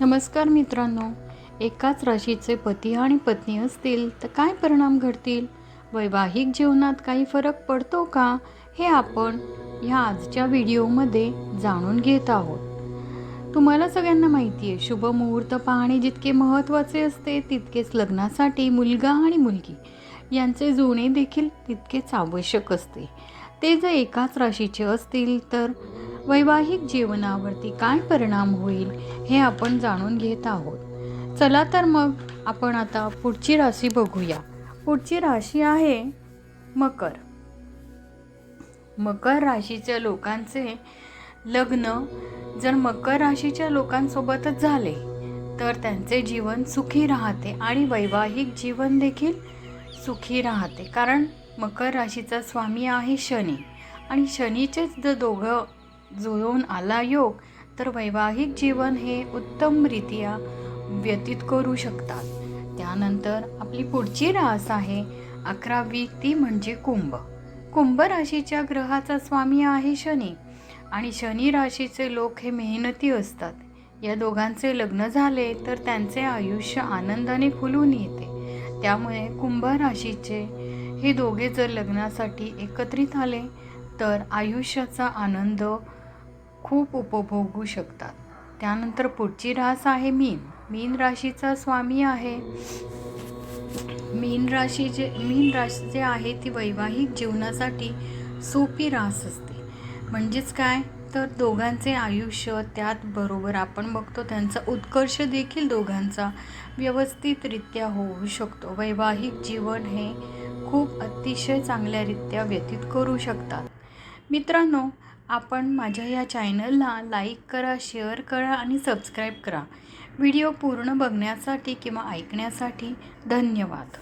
नमस्कार मित्रांनो. एकाच राशीचे पती आणि पत्नी असतील तर काय परिणाम घडतील? वैवाहिक जीवनात काही फरक पडतो का? हे आपण ह्या आजच्या व्हिडिओमध्ये जाणून घेत आहोत. तुम्हाला सगळ्यांना माहिती आहे शुभ मुहूर्त पाहणे जितके महत्त्वाचे असते तितकेच लग्नासाठी मुलगा आणि मुलगी यांचे जुळणे देखील तितकेच आवश्यक असते. ते जर एकाच राशीचे असतील तर वैवाहिक जीवनावरती काय परिणाम होईल हे आपण जाणून घेत आहोत. चला तर मग आपण आता पुढची राशी बघूया. पुढची राशी आहे मकर. मकर राशीच्या लोकांचे लग्न जर मकर राशीच्या लोकांसोबतच झाले तर त्यांचे जीवन सुखी राहते आणि वैवाहिक जीवन देखील सुखी राहते. कारण मकर राशीचा स्वामी आहे शनी आणि शनीचेच जर दोघं जुळून आला योग तर वैवाहिक जीवन हे उत्तमरित्या व्यतीत करू शकतात. त्यानंतर आपली पुढची रास आहे अकरावी ती म्हणजे कुंभ. कुंभ राशीच्या ग्रहाचा स्वामी आहे शनी आणि शनी राशीचे लोक हे मेहनती असतात. या दोघांचे लग्न झाले तर त्यांचे आयुष्य आनंदाने फुलून येते. त्यामुळे कुंभ राशीचे हे दोघे जर लग्नासाठी एकत्रित आले तर आयुष्याचा आनंद खूप उपभोगू शकतात. त्यानंतर पुढची रास आहे मीन. मीन राशीचा स्वामी आहे. मीन राशी जे मीन राशी जे आहे ती वैवाहिक जीवनासाठी सोपी रास असते. म्हणजेच काय? तर दोघांचे आयुष्य त्याचबरोबर आपण बघतो त्यांचा उत्कर्ष देखील दोघांचा व्यवस्थितरित्या होऊ शकतो. वैवाहिक जीवन हे खूप अतिशय चांगल्यारित्या व्यतीत करू शकतात. मित्रांनो आपण माझ्या या चॅनलला लाईक करा शेअर करा आणि सबस्क्राईब करा. व्हिडिओ पूर्ण बघण्यासाठी किंवा ऐकण्यासाठी धन्यवाद.